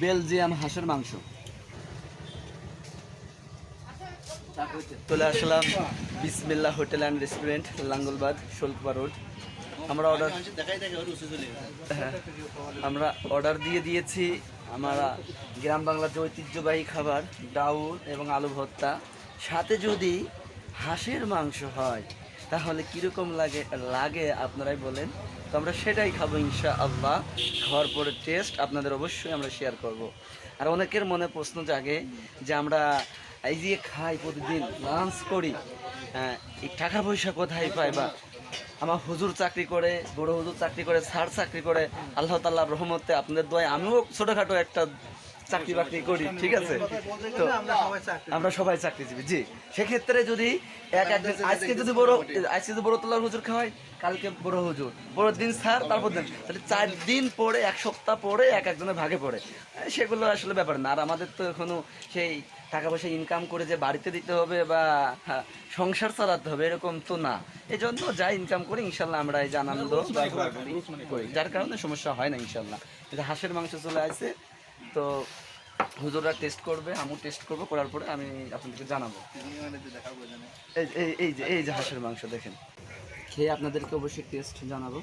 Belgium হাঁসের মাংস। চলে আসলাম Bismillah hotel and restaurant Langalbad Sholkupa road. আমরা অর্ডার হ্যাঁ আমরা অর্ডার দিয়ে দিয়েছি আমরা গ্রাম বাংলার যে ঐতিহ্যবাহী খাবার ডাউল এবং আলু ভর্তা। সাথে যদি হাঁসের মাংস হয় তাহলে কীরকম লাগে লাগে আপনারাই বলেন। তো আমরা সেটাই খাব ইনশা আল্লাহ খাওয়ার পরে টেস্ট আপনাদের অবশ্যই আমরা শেয়ার করব। আর অনেকের মনে প্রশ্ন জাগে যে আমরা এই যে খাই প্রতিদিন লাঞ্চ করি হ্যাঁ, এই টাকা পয়সা কোথায় পাই বা আমার হুজুর চাকরি করে বড় হুজুর চাকরি করে স্যার চাকরি করে আল্লাহ তাল্লাহর রহমতে আপনাদের দোয়ায় আমিও ছোটোখাটো একটা চাকরি বাকরি করি ঠিক আছে? তো আমরা সবাই চাকরিজীবী জি। সেক্ষেত্রে যদি এক একদিন আজকে যদি বড় আজকে যদি বড় তোলার হুজুর খাওয়াই কালকে বড় হুজুর। বড় দিন স্যার তারপর দিন। তাহলে চার দিন পরে এক সপ্তাহ পরে এক একজনের ভাগে পড়ে। সেগুলো আসলে ব্যাপার না। আর আমাদের তো এখনও সেই টাকা পয়সা ইনকাম করে যে বাড়িতে দিতে হবে বা সংসার চালাতে হবে এরকম তো না। এই জন্য যা ইনকাম করি ইনশাল্লাহ আমরা এই যে আনন্দ যার কারণে সমস্যা হয় না ইনশাল্লাহ। হাঁসের মাংস চলে আসে তো হুজুররা টেস্ট করবে আমিও টেস্ট করব করার পরে আমি আপনাদেরকে জানাব। এই যে এই যে হাঁসের মাংস দেখেন। খেয়ে আপনাদেরকে অবশ্যই টেস্ট জানাব।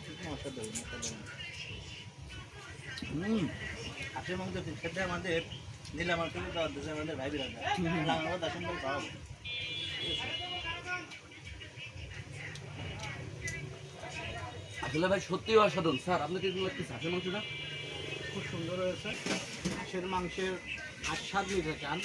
হাঁসের মাংস খেতে আমাদের নিলাম আর তুমি আমাদের ভাই বিরাট আমরা দর্শন করে খাওয়াবো। আসলে ভাই সত্যি অসাধারণ। স্যার আপনাকে এগুলো লাগতেছে হাঁসের মাংসটা খুব সুন্দর হয়েছে। হাঁসের মাংসের আস্বাদ নিতে চান।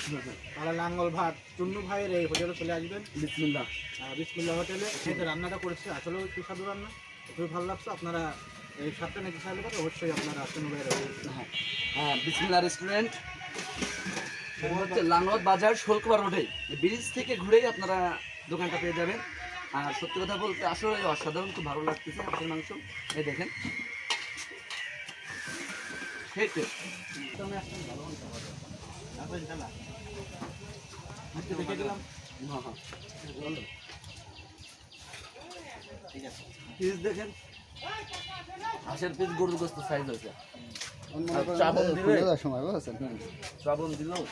তাহলে লাঙ্গল ভাত। চুন্নু ভাইয়ের এই হোটেলে চলে আসবেন। বিসমিল্লাহ। আহ, বিসমিল্লা হোটেলে। যে রান্নাটা করেছে। আসলেও সুস্বাদু রান্না। খুবই ভালো লাগছে। আপনারা এই সাতটা নাকি চাইলে পারে অবশ্যই আপনারা চুন্নু ভাইয়ের হ্যাঁ। হ্যাঁ বিসমিল্লাহ রেস্টুরেন্ট। হচ্ছে লাঙ্গল বাজার শোলকুয়া রোডে। ব্রিজ থেকে ঘুরেই আপনারা দোকানটা পেয়ে যাবেন। আর সত্যি কথা বলতে আসলে অসাধারণ। খুব ভালো লাগতেছে হাঁসের মাংস। এই দেখেন। ঠিক আছে পিস দেখেন। হাঁসের পিস গরুর গোস্ত সাইজ হয়েছে। চাবন দিলে সময় বুঝেছেন? চাবন দিলেও